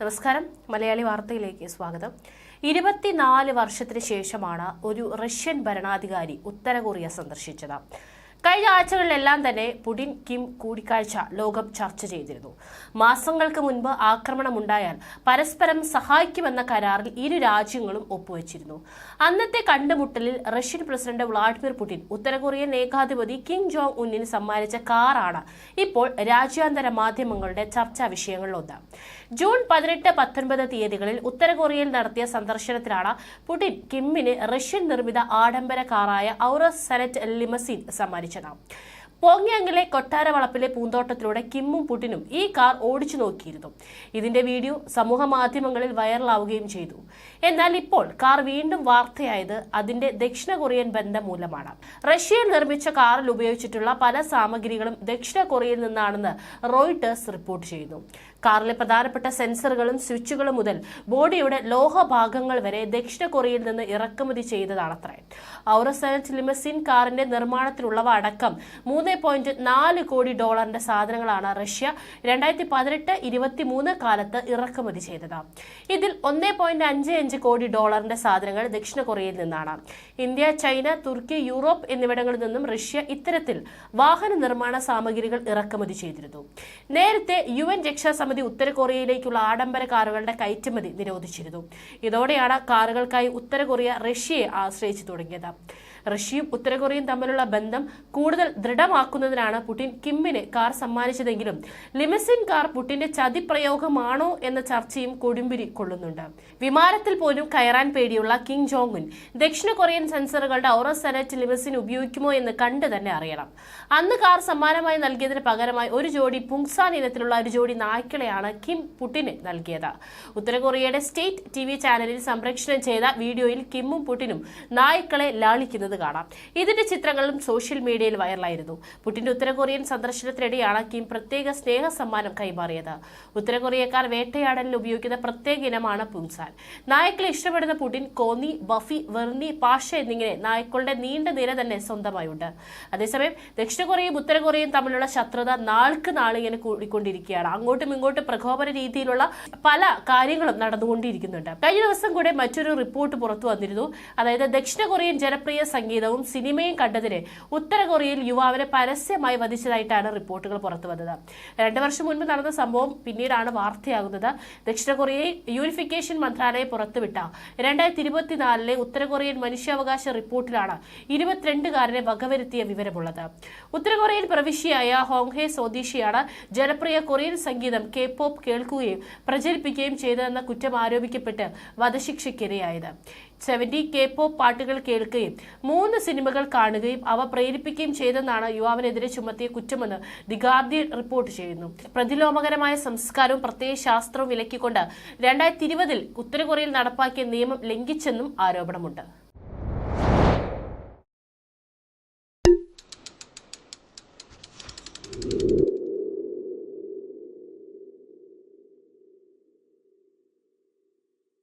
നമസ്കാരം. മലയാളി വാർത്തയിലേക്ക് സ്വാഗതം. ഇരുപത്തിനാല് വർഷത്തിന് ശേഷമാണ് ഒരു റഷ്യൻ ഭരണാധികാരി ഉത്തര കൊറിയ സന്ദർശിച്ചത്. കഴിഞ്ഞ ആഴ്ചകളിലെല്ലാം തന്നെ പുടിൻ കിം കൂടിക്കാഴ്ച ലോകം ചർച്ച ചെയ്തിരുന്നു. മാസങ്ങൾക്ക് മുൻപ് ആക്രമണമുണ്ടായാൽ പരസ്പരം സഹായിക്കുമെന്ന കരാറിൽ ഇരു രാജ്യങ്ങളും ഒപ്പുവെച്ചിരുന്നു. അന്നത്തെ കണ്ടുമുട്ടലിൽ റഷ്യൻ പ്രസിഡന്റ് വ്ളാഡിമിർ പുടിൻ ഉത്തര കൊറിയൻ ഏകാധിപതി കിം ജോങ് ഉന്നിന് സമ്മാനിച്ച കാറാണ് ഇപ്പോൾ രാജ്യാന്തര മാധ്യമങ്ങളുടെ ചർച്ചാ വിഷയങ്ങളിലൊന്ന്. ജൂൺ പതിനെട്ട് പത്തൊൻപത് തീയതികളിൽ ഉത്തര കൊറിയയിൽ നടത്തിയ സന്ദർശനത്തിലാണ് പുടിൻ കിമ്മിന് റഷ്യൻ നിർമ്മിത ആഡംബര കാറായ ഔറസ് സെനറ്റ് ലിമസിൻ സമ്മാനിച്ചത് പോങ്യാങ്ങിലെ കൊട്ടാര വളപ്പിലെ പൂന്തോട്ടത്തിലൂടെ കിമ്മും പുട്ടിനും ഈ കാർ ഓടിച്ചു നോക്കിയിരുന്നു. ഇതിന്റെ വീഡിയോ സമൂഹ മാധ്യമങ്ങളിൽ വൈറലാവുകയും ചെയ്തു. എന്നാൽ ഇപ്പോൾ കാർ വീണ്ടും വാർത്തയായത് അതിന്റെ ദക്ഷിണ കൊറിയൻ ബന്ധം മൂലമാണ്. റഷ്യയിൽ നിർമ്മിച്ച കാറിൽ ഉപയോഗിച്ചിട്ടുള്ള പല സാമഗ്രികളും ദക്ഷിണ കൊറിയയിൽ നിന്നാണെന്ന് റോയിട്ടേഴ്സ് റിപ്പോർട്ട് ചെയ്യുന്നു. കാറിലെ പ്രധാനപ്പെട്ട സെൻസറുകളും സ്വിച്ചുകളും മുതൽ ബോഡിയുടെ ലോഹഭാഗങ്ങൾ വരെ ദക്ഷിണ കൊറിയയിൽ നിന്ന് ഇറക്കുമതി ചെയ്തതാണത്രേ ഔറസെനറ്റ് ലിമസിൻ കാറിന്റെ നിർമ്മാണത്തിലുള്ളവ അടക്കം മൂന്ന് പോയിന്റ് നാല് കോടി ഡോളറിന്റെ സാധനങ്ങളാണ് റഷ്യ രണ്ടായിരത്തി പതിനെട്ട് ഇരുപത്തി മൂന്ന് കാലത്ത് ഇറക്കുമതി ചെയ്തത്. ഇതിൽ ഒന്നേ പോയിന്റ് അഞ്ച് അഞ്ച് കോടി ഡോളറിന്റെ സാധനങ്ങൾ ദക്ഷിണ കൊറിയയിൽ നിന്നാണ്. ഇന്ത്യ ചൈന തുർക്കി യൂറോപ്പ് എന്നിവിടങ്ങളിൽ നിന്നും റഷ്യ ഇത്തരത്തിൽ വാഹന നിർമ്മാണ സാമഗ്രികൾ ഇറക്കുമതി ചെയ്തിരുന്നു. നേരത്തെ യു എൻ രക്ഷാസമിതി ഉത്തര കൊറിയയിലേക്കുള്ള ആഡംബര കാറുകളുടെ കയറ്റുമതി നിരോധിച്ചിരുന്നു. ഇതോടെയാണ് കാറുകൾക്കായി ഉത്തര കൊറിയ റഷ്യയെ ആശ്രയിച്ചു തുടങ്ങിയത്. റഷ്യയും ഉത്തരകൊറിയയും തമ്മിലുള്ള ബന്ധം കൂടുതൽ ദൃഢമാക്കുന്നതിനാണ് പുടിൻ കിമ്മിന് കാർ സമ്മാനിച്ചതെങ്കിലും ലിമസിൻ കാർ പുടിന്റെ ചതിപ്രയോഗമാണോ എന്ന ചർച്ചയും കൊടുമ്പിരി കൊള്ളുന്നുണ്ട്. വിമാനത്തിൽ പോലും കയറാൻ പേടിയുള്ള കിം ജോങ് ഉൻ ദക്ഷിണ കൊറിയൻ സെൻസറുകളുടെ ഔറസ് സെനറ്റ് ലിമസിൻ ഉപയോഗിക്കുമോ എന്ന് കണ്ടു തന്നെ അറിയണം. അന്ന് കാർ സമ്മാനമായി നൽകിയതിന് പകരമായി ഒരു ജോഡി പുങ്സാൻ ഇനത്തിലുള്ള ഒരു ജോഡി നായ്ക്കളെയാണ് കിം പുടിന് നൽകിയത്. ഉത്തര കൊറിയയുടെ സ്റ്റേറ്റ് ടി ചാനലിൽ സംപ്രേഷണം ചെയ്ത വീഡിയോയിൽ കിമ്മും പുടിനും നായ്ക്കളെ ലാളിക്കുന്നത് കാണാം. ഇതിന്റെ ചിത്രങ്ങളും സോഷ്യൽ മീഡിയയിൽ വൈറലായിരുന്നു. പുടിന്റെ ഉത്തര കൊറിയൻ സന്ദർശനത്തിനിടെയാണ് കിം പ്രത്യേക സ്നേഹ സമ്മാനം കൈമാറിയത്. ഉത്തര കൊറിയക്കാർ വേട്ടയാടലിൽ ഉപയോഗിക്കുന്ന പ്രത്യേക ഇനമാണ് പുൻസാൻ. നായ്ക്കളെ ഇഷ്ടപ്പെടുന്ന Putin Connie Buffy Verni Pasha എന്നിങ്ങനെ നായ്ക്കളുടെ നീണ്ട നിര തന്നെ സ്വന്തമായുണ്ട്. അതേസമയം ദക്ഷിണ കൊറിയയും ഉത്തര കൊറിയയും തമ്മിലുള്ള ശത്രുത നാൾക്ക് നാളിങ്ങനെ കൂടിക്കൊണ്ടിരിക്കുകയാണ്. അങ്ങോട്ടും ഇങ്ങോട്ടും പ്രകോപന രീതിയിലുള്ള പല കാര്യങ്ങളും നടന്നുകൊണ്ടിരിക്കുന്നുണ്ട്. കഴിഞ്ഞ ദിവസം കൂടെ മറ്റൊരു റിപ്പോർട്ട് പുറത്തു വന്നിരുന്നു. അതായത് ദക്ഷിണ കൊറിയൻ ജനപ്രിയ സംഗീതവും സിനിമയും കണ്ടതിന് ഉത്തര കൊറിയയിൽ യുവാവിനെ പരസ്യമായി വധിച്ചതായിട്ടാണ് റിപ്പോർട്ടുകൾ പുറത്തു വന്നത്. രണ്ടു വർഷം മുൻപ് നടന്ന സംഭവം പിന്നീടാണ് വാർത്തയാകുന്നത്. ദക്ഷിണ കൊറിയയിൽ യൂണിഫിക്കേഷൻ മന്ത്രാലയം പുറത്തുവിട്ട രണ്ടായിരത്തി ഇരുപത്തിനാലിലെ ഉത്തര കൊറിയൻ മനുഷ്യാവകാശ റിപ്പോർട്ടിലാണ് ഇരുപത്തിരണ്ടുകാരനെ വകവരുത്തിയ വിവരമുള്ളത്. ഉത്തര കൊറിയയിൽ പ്രവിശ്യയായ ഹോങ്ഹെ സ്വദേശിയാണ് ജനപ്രിയ കൊറിയൻ സംഗീതം കെ പോപ്പ് കേൾക്കുകയും പ്രചരിപ്പിക്കുകയും ചെയ്തതെന്ന കുറ്റം ആരോപിക്കപ്പെട്ട് വധശിക്ഷയ്ക്കിരയായത് സെവന്റി കെ പോപ്പ് പാട്ടുകൾ കേൾക്കുകയും മൂന്ന് സിനിമകൾ കാണുകയും അവ പ്രേരിപ്പിക്കുകയും ചെയ്തെന്നാണ് യുവാവിനെതിരെ ചുമത്തിയ കുറ്റമെന്ന് ദി ഗാർഡിയൻ റിപ്പോർട്ട് ചെയ്യുന്നു. പ്രതിലോമകരമായ സംസ്കാരവും പ്രത്യയ ശാസ്ത്രവും വിലക്കിക്കൊണ്ട് രണ്ടായിരത്തി ഇരുപതിൽ ഉത്തര കൊറിയയിൽ നടപ്പാക്കിയ നിയമം ലംഘിച്ചെന്നും ആരോപണമുണ്ട്.